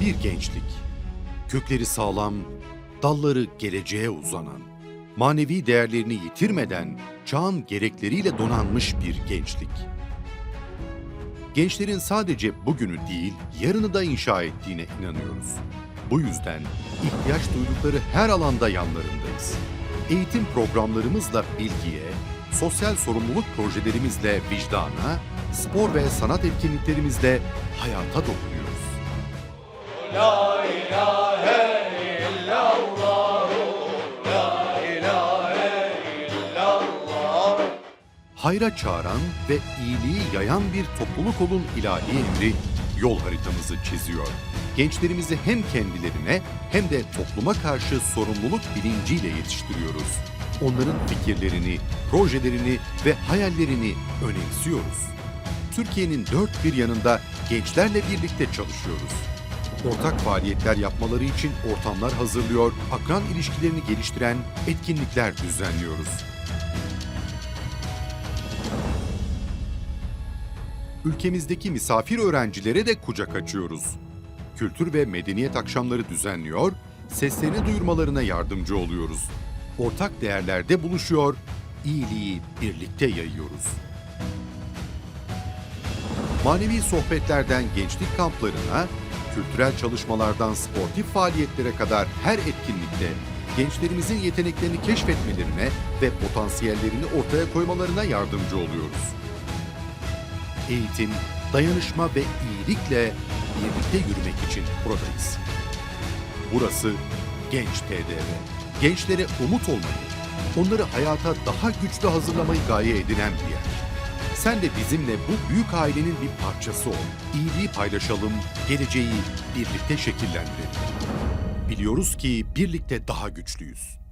Bir gençlik. Kökleri sağlam, dalları geleceğe uzanan, manevi değerlerini yitirmeden çağın gerekleriyle donanmış bir gençlik. Gençlerin sadece bugünü değil, yarını da inşa ettiğine inanıyoruz. Bu yüzden ihtiyaç duydukları her alanda yanlarındayız. Eğitim programlarımızla bilgiye, sosyal sorumluluk projelerimizle vicdana, spor ve sanat etkinliklerimizle hayata dokunuyoruz. Hayra çağıran ve iyiliği yayan bir topluluk olun ilahi emri yol haritamızı çiziyor. Gençlerimizi hem kendilerine hem de topluma karşı sorumluluk bilinciyle yetiştiriyoruz. Onların fikirlerini, projelerini ve hayallerini önemsiyoruz. Türkiye'nin dört bir yanında gençlerle birlikte çalışıyoruz. Ortak faaliyetler yapmaları için ortamlar hazırlıyor, akran ilişkilerini geliştiren etkinlikler düzenliyoruz. ülkemizdeki misafir öğrencilere de kucak açıyoruz. Kültür ve medeniyet akşamları düzenliyor, seslerini duyurmalarına yardımcı oluyoruz. Ortak değerlerde buluşuyor, iyiliği birlikte yayıyoruz. Manevi sohbetlerden gençlik kamplarına, kültürel çalışmalardan sportif faaliyetlere kadar her etkinlikte gençlerimizin yeteneklerini keşfetmelerine ve potansiyellerini ortaya koymalarına yardımcı oluyoruz eğitim, dayanışma ve iyilikle birlikte yürümek için buradayız. Burası Genç TDV. Gençlere umut olmayı, onları hayata daha güçlü hazırlamayı gaye edinen bir yer. Sen de bizimle bu büyük ailenin bir parçası ol. İyiliği paylaşalım, geleceği birlikte şekillendirelim. Biliyoruz ki birlikte daha güçlüyüz.